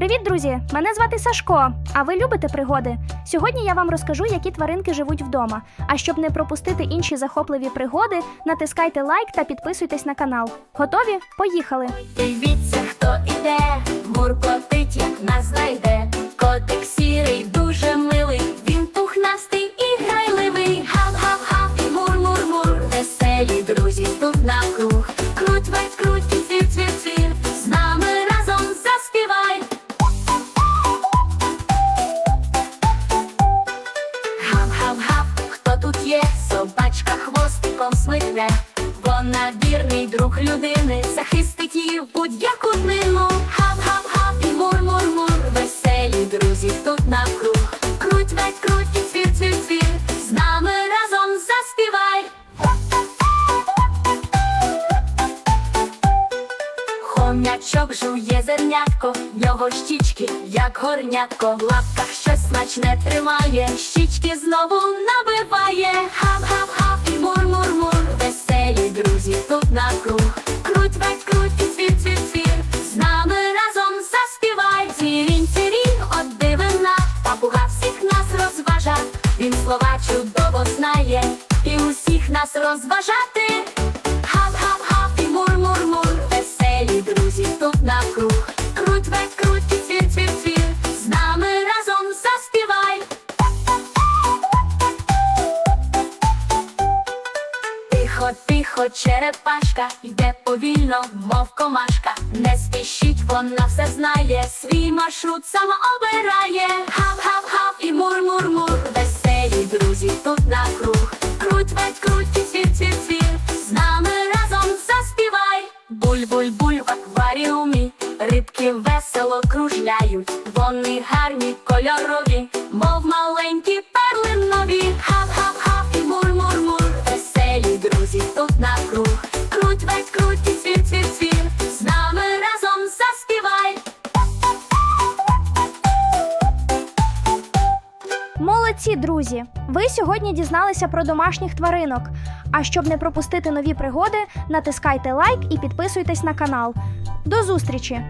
Привіт, друзі! Мене звати Сашко. А ви любите пригоди? Сьогодні я вам розкажу, які тваринки живуть вдома. А щоб не пропустити інші захопливі пригоди, натискайте лайк та підписуйтесь на канал. Готові? Поїхали! Дивіться, хто іде, муркотить, як нас знайде. Котик сірий, дуже милий, він пухнастий і грайливий. Гав-гав-гав, мур-мур-мур, веселі друзі тут навкруг. Круть хвостиком смикне. Вона вірний друг людини, захистить її в будь-яку днину. Гав-гав-гав і мур-мур-мур, веселі друзі тут навкруг. Круть весь круть і цвір, цвір, цвір, з нами разом заспівай. Хомячок жує зернятко, в нього щічки, як горнятко, в лапках щось смачне тримає, щічки знову набиває. Слова чудово знає і усіх нас розважати. Хап-хап-хап і мур-мур-мур, веселі друзі тут навкруг. Круть весь круть і цвір, цвір, з нами разом заспівай. Тихо, тихо, черепашка, йде повільно, мов комашка. Не спішіть, вона все знає, свій маршрут сама обирає. Гав-гав-гав і мур-мур-мур, друзі на круг. Круть ведь круть і цвір, цвір, цвір, з нами разом заспівай. Буль-буль-буль в акваріумі, рибки весело кружляють. Вони гарні, кольорові, мов Молодці, друзі! Ви сьогодні дізналися про домашніх тваринок. А щоб не пропустити нові пригоди, натискайте лайк і підписуйтесь на канал. До зустрічі!